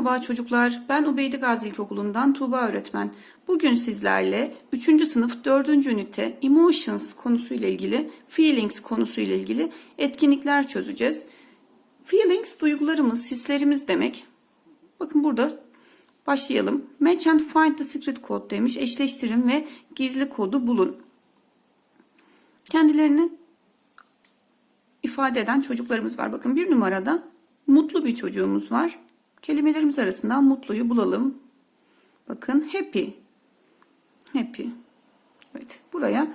Merhaba çocuklar, ben Ubeydi Gazi İlkokulu'ndan Tuğba öğretmen. Bugün sizlerle 3. sınıf 4. ünite Emotions konusuyla ilgili, Feelings konusuyla ilgili etkinlikler çözeceğiz. Feelings duygularımız, hislerimiz demek. Bakın burada başlayalım. Match and find the secret code demiş. Eşleştirin ve gizli kodu bulun. Kendilerini ifade eden çocuklarımız var. Bakın bir numarada mutlu bir çocuğumuz var. Kelimelerimiz arasından mutluyu bulalım. Bakın happy. Happy. Evet. Buraya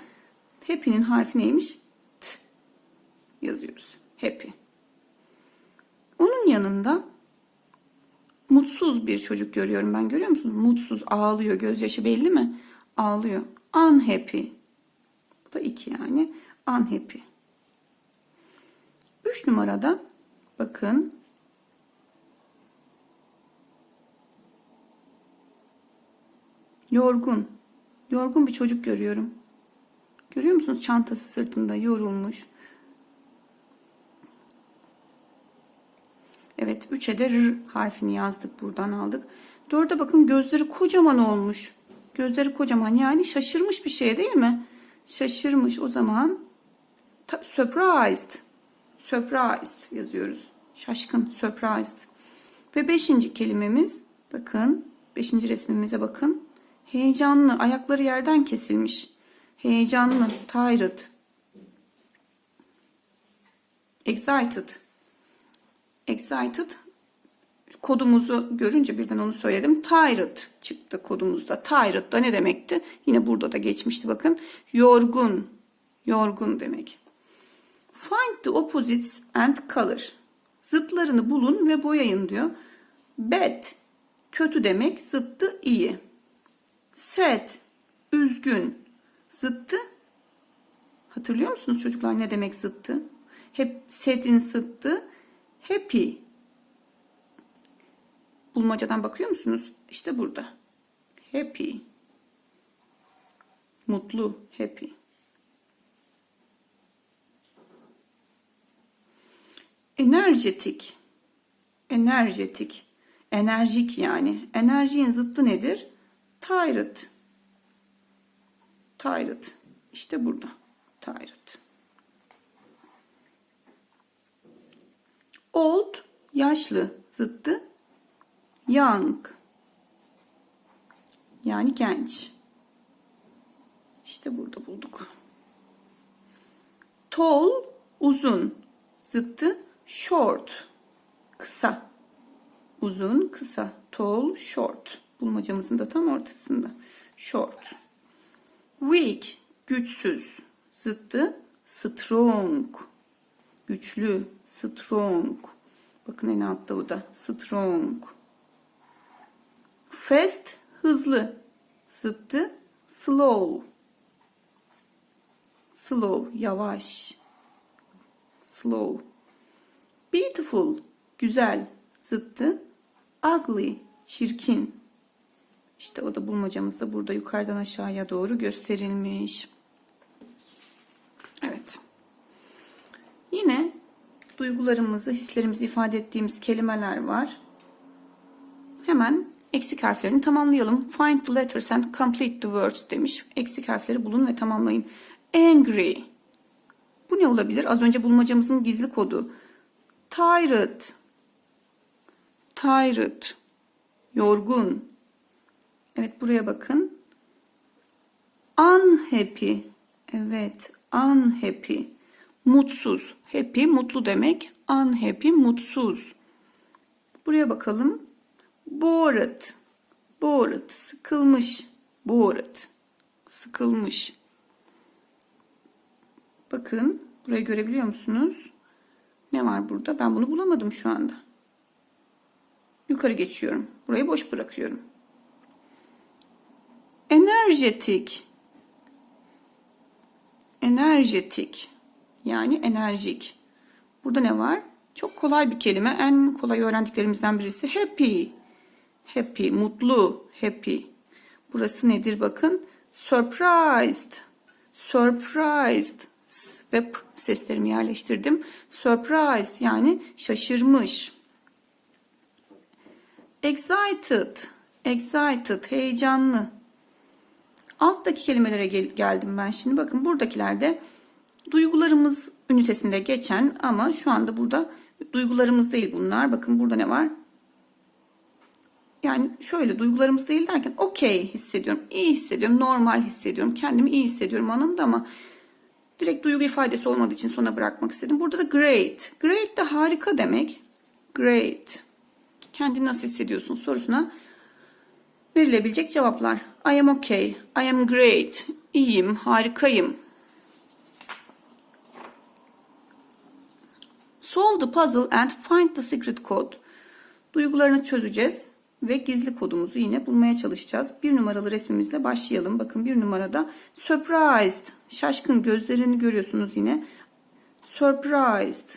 happy'nin harfi neymiş? T yazıyoruz. Happy. Onun yanında mutsuz bir çocuk görüyorum ben. Görüyor musunuz? Mutsuz, ağlıyor. Gözyaşı belli mi? Ağlıyor. Unhappy. Bu da iki yani. Unhappy. Üç numarada bakın Yorgun. Yorgun bir çocuk görüyorum. Görüyor musunuz? Çantası sırtında yorulmuş. Evet, 3'e de R harfini yazdık. Buradan aldık. 4'e bakın gözleri kocaman olmuş. Gözleri kocaman yani şaşırmış bir şey değil mi? Şaşırmış o zaman surprised. Surprised yazıyoruz. Şaşkın, surprised. Ve beşinci kelimemiz bakın beşinci resmimize bakın. Heyecanlı, ayakları yerden kesilmiş. Heyecanlı, tired. Excited. Excited. Kodumuzu görünce birden onu söyledim. Tired çıktı kodumuzda. Tired da ne demekti? Yine burada da geçmişti bakın. Yorgun. Yorgun demek. Find the opposites and color. Zıtlarını bulun ve boyayın diyor. Bad kötü demek, zıttı iyi. Sad üzgün, zıttı Hatırlıyor musunuz çocuklar ne demek zıttı? Hep sad'in zıttı happy. Bulmacadan bakıyor musunuz? İşte burada. Happy. Mutlu, happy. Enerjetik. Enerjetik. Enerjik yani. Enerjiğin zıttı nedir? Tired. Tired. İşte burada. Tired. Old, yaşlı zıttı. Young. Yani genç. İşte burada bulduk. Tall, uzun zıttı. Short, kısa. Uzun, kısa. Tall, short. Bulmacamızın da tam ortasında. Short. Weak, güçsüz. Zıttı strong. Güçlü, strong. Bakın en altta bu da strong. Fast, hızlı. Zıttı slow. Slow, yavaş. Slow. Beautiful, güzel. Zıttı ugly, çirkin. İşte o da bulmacamızda burada yukarıdan aşağıya doğru gösterilmiş. Evet. Yine duygularımızı, hislerimizi ifade ettiğimiz kelimeler var. Hemen eksik harflerini tamamlayalım. Find the letters and complete the words demiş. Eksik harfleri bulun ve tamamlayın. Angry. Bu ne olabilir? Az önce bulmacamızın gizli kodu. Tired. Tired. Yorgun. Evet buraya bakın. Unhappy. Evet, unhappy. Mutsuz. Happy mutlu demek. Unhappy mutsuz. Buraya bakalım. Bored. Bored. Sıkılmış. Bored. Sıkılmış. Bakın burayı görebiliyor musunuz? Ne var burada? Ben bunu bulamadım şu anda. Yukarı geçiyorum. Burayı boş bırakıyorum. Enerjetik. Enerjetik. Yani enerjik. Burada ne var? Çok kolay bir kelime. En kolay öğrendiklerimizden birisi happy. Happy, mutlu, happy. Burası nedir bakın? Surprised. Surprised. Ve seslerimi yerleştirdim. Surprised yani şaşırmış. Excited. Excited. Heyecanlı. Alttaki kelimelere gel- geldim ben şimdi. Bakın buradakilerde duygularımız ünitesinde geçen ama şu anda burada duygularımız değil bunlar. Bakın burada ne var? Yani şöyle duygularımız değil derken okey hissediyorum, iyi hissediyorum, normal hissediyorum, kendimi iyi hissediyorum anlamında ama direkt duygu ifadesi olmadığı için sona bırakmak istedim. Burada da great. Great de harika demek. Great. Kendini nasıl hissediyorsun sorusuna verilebilecek cevaplar. I am okay. I am great. İyiyim, harikayım. Solve the puzzle and find the secret code. Duygularını çözeceğiz ve gizli kodumuzu yine bulmaya çalışacağız. Bir numaralı resmimizle başlayalım. Bakın bir numarada surprised. Şaşkın gözlerini görüyorsunuz yine. Surprised.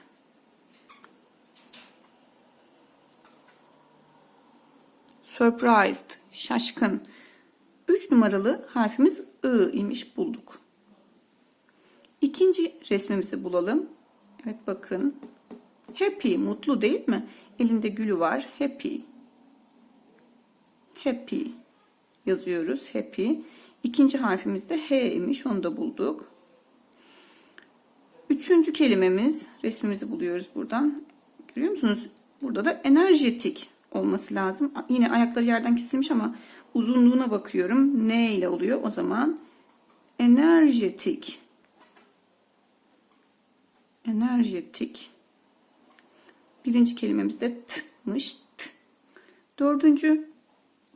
Surprised. Şaşkın. Üç numaralı harfimiz I imiş bulduk. İkinci resmimizi bulalım. Evet bakın. Happy, mutlu değil mi? Elinde gülü var. Happy. Happy yazıyoruz. Happy. İkinci harfimiz de H imiş. Onu da bulduk. Üçüncü kelimemiz. Resmimizi buluyoruz buradan. Görüyor musunuz? Burada da enerjetik olması lazım. Yine ayakları yerden kesilmiş ama uzunluğuna bakıyorum. Ne ile oluyor? O zaman enerjetik. Enerjetik. Birinci kelimemiz de t'mış. T. Dördüncü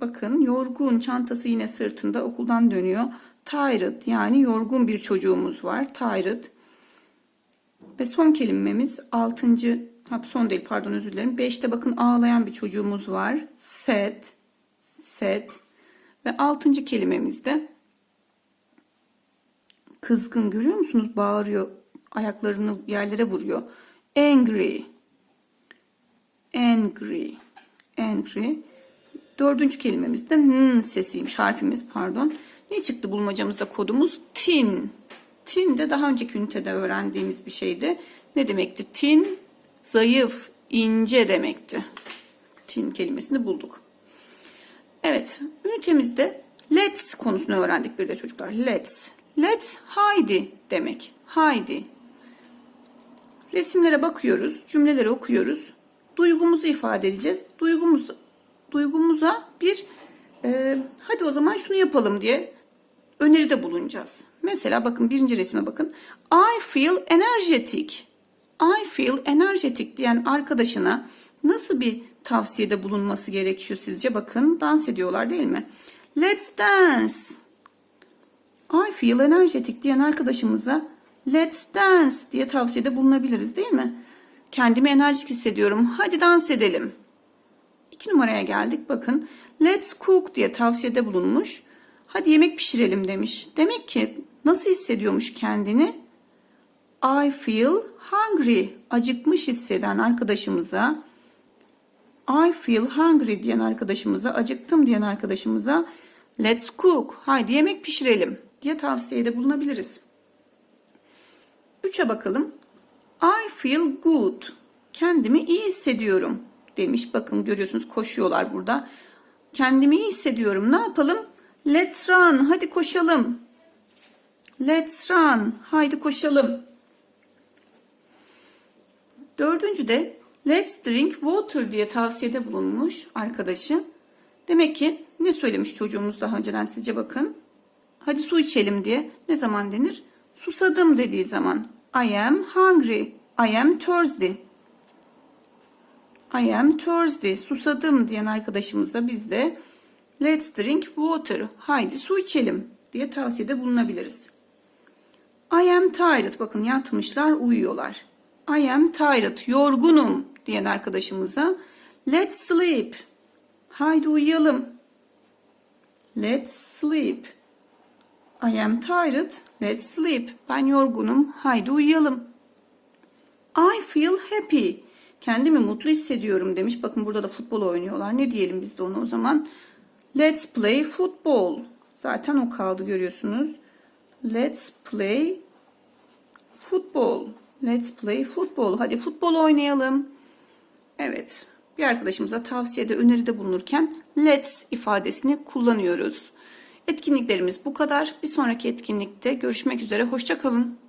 bakın yorgun çantası yine sırtında okuldan dönüyor. Tired yani yorgun bir çocuğumuz var. Tired. Ve son kelimemiz altıncı son değil pardon özür dilerim. Beşte bakın ağlayan bir çocuğumuz var. Sad. Sad. Ve altıncı kelimemiz de kızgın görüyor musunuz? Bağırıyor. Ayaklarını yerlere vuruyor. Angry angry. Angry. Dördüncü kelimemiz de n sesiymiş. Harfimiz pardon. Ne çıktı bulmacamızda kodumuz? Tin. Tin de daha önceki ünitede öğrendiğimiz bir şeydi. Ne demekti? Tin zayıf, ince demekti. Tin kelimesini bulduk. Evet, ünitemizde let's konusunu öğrendik bir de çocuklar. Let's. Let's haydi demek. Haydi. Resimlere bakıyoruz, cümleleri okuyoruz duygumuzu ifade edeceğiz. Duygumuz, duygumuza bir e, hadi o zaman şunu yapalım diye öneride bulunacağız. Mesela bakın birinci resme bakın. I feel energetic. I feel energetic diyen arkadaşına nasıl bir tavsiyede bulunması gerekiyor sizce? Bakın dans ediyorlar değil mi? Let's dance. I feel energetic diyen arkadaşımıza let's dance diye tavsiyede bulunabiliriz değil mi? Kendimi enerjik hissediyorum. Hadi dans edelim. İki numaraya geldik. Bakın let's cook diye tavsiyede bulunmuş. Hadi yemek pişirelim demiş. Demek ki nasıl hissediyormuş kendini? I feel hungry. Acıkmış hisseden arkadaşımıza I feel hungry diyen arkadaşımıza, acıktım diyen arkadaşımıza let's cook. Haydi yemek pişirelim diye tavsiyede bulunabiliriz. Üçe bakalım. I feel good. Kendimi iyi hissediyorum demiş. Bakın görüyorsunuz koşuyorlar burada. Kendimi iyi hissediyorum. Ne yapalım? Let's run. Hadi koşalım. Let's run. Haydi koşalım. Dördüncü de let's drink water diye tavsiyede bulunmuş arkadaşı. Demek ki ne söylemiş çocuğumuz daha önceden sizce bakın. Hadi su içelim diye. Ne zaman denir? Susadım dediği zaman. I am hungry. I am thirsty. I am thirsty. Susadım diyen arkadaşımıza biz de let's drink water. Haydi su içelim diye tavsiyede bulunabiliriz. I am tired. Bakın yatmışlar, uyuyorlar. I am tired. Yorgunum diyen arkadaşımıza let's sleep. Haydi uyuyalım. Let's sleep. I am tired. Let's sleep. Ben yorgunum. Haydi uyuyalım. I feel happy. Kendimi mutlu hissediyorum demiş. Bakın burada da futbol oynuyorlar. Ne diyelim biz de ona o zaman? Let's play football. Zaten o kaldı görüyorsunuz. Let's play football. Let's play football. Hadi futbol oynayalım. Evet. bir arkadaşımıza tavsiyede, öneride bulunurken let's ifadesini kullanıyoruz. Etkinliklerimiz bu kadar. Bir sonraki etkinlikte görüşmek üzere. Hoşçakalın.